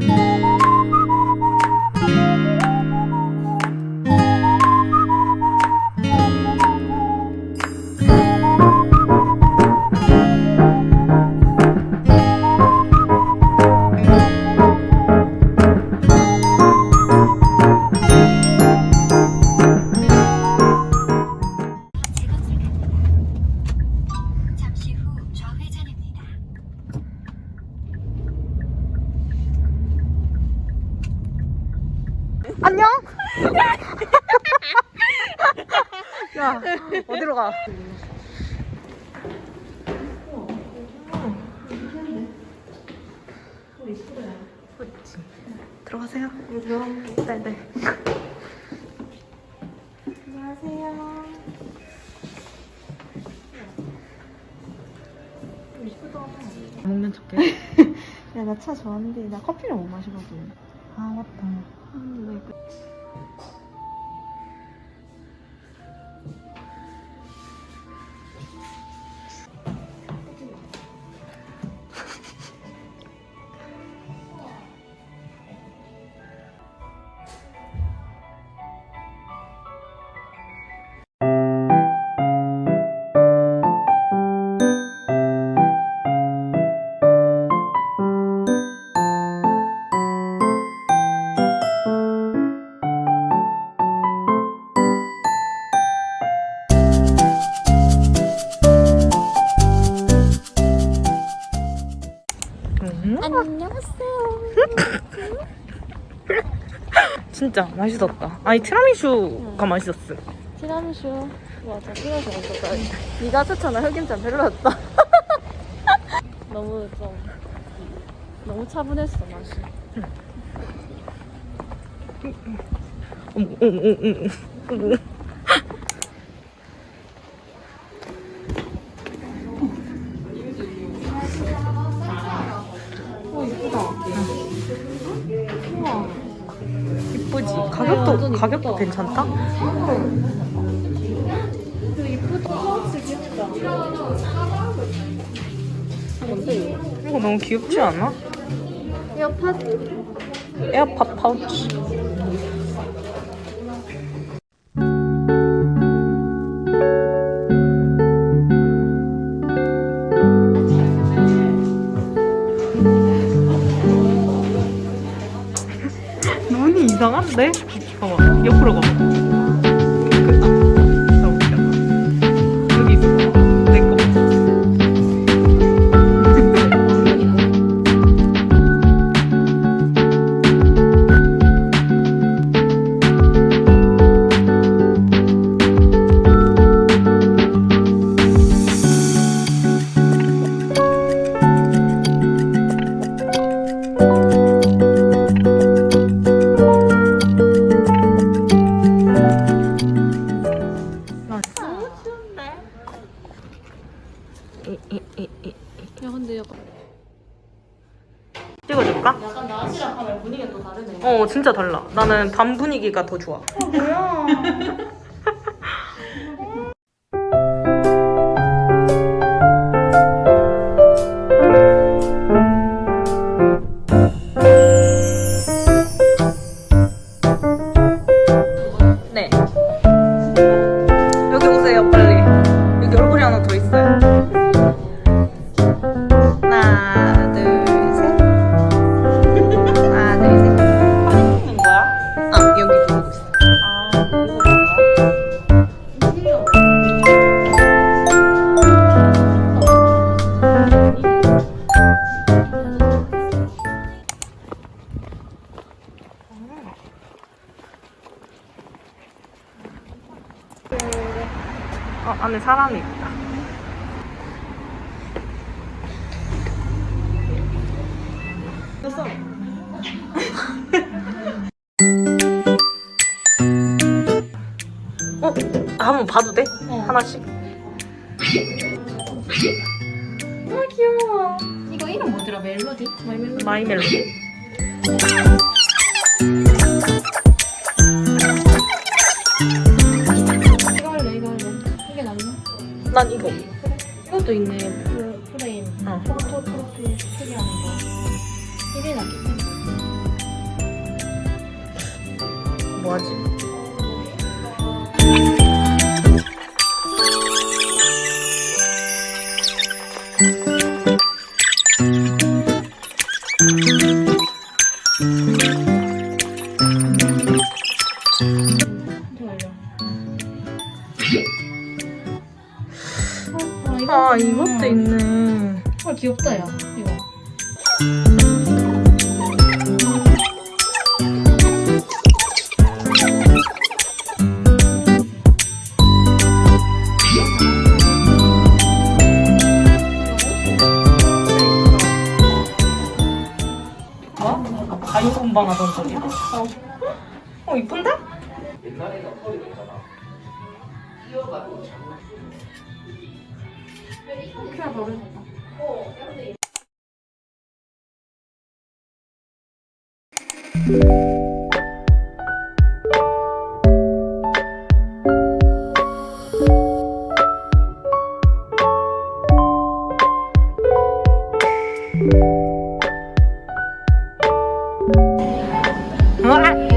잠시 안녕? 야, 어디로 가? 들어가세요. 네, 네. 안녕하세요. 먹는 척해. 야, 나 차 좋아하는데 나 커피를 못 마시거든. 아, 맞다. 진짜 맛있었다. 아니, 티라미슈가 맛있었어. 티라미슈. 맞아, 티라미슈 맛있었다. 네가 추천한 흑임자 별로였다. 너무 좀 너무 차분했어 맛이. 어머, 어머, 어 이쁘지? 완전 가격도. 가격도 괜찮다? 이거 너무 귀엽지 않아? 에어팟? 에어팟 파우치. 이 이상한데? 봐봐, 옆으로 가봐. 어, 진짜 달라. 나는 밤 분위기가 더 좋아. 뭐야? 네. 여기 오세요, 빨리. 여기 얼굴이 하나 더 있어요. 하나, 어, 안에 사람이 있다. 어? 한번 봐도 돼? 어. 하나씩? 아 귀여워. 이거 이름 뭐더라? 멜로디? 마이 멜로디? 마이 멜로디? 이것도 있는 프로, 프레임. 어. 포토 프로필 소개하는 거. 1위 났겠네. 뭐하지? 이것도 음. 있네. 헐 귀엽다 야 이거. 뭐? 가요 공방 하던 소리. 어. 어 이쁜데? 어, 그래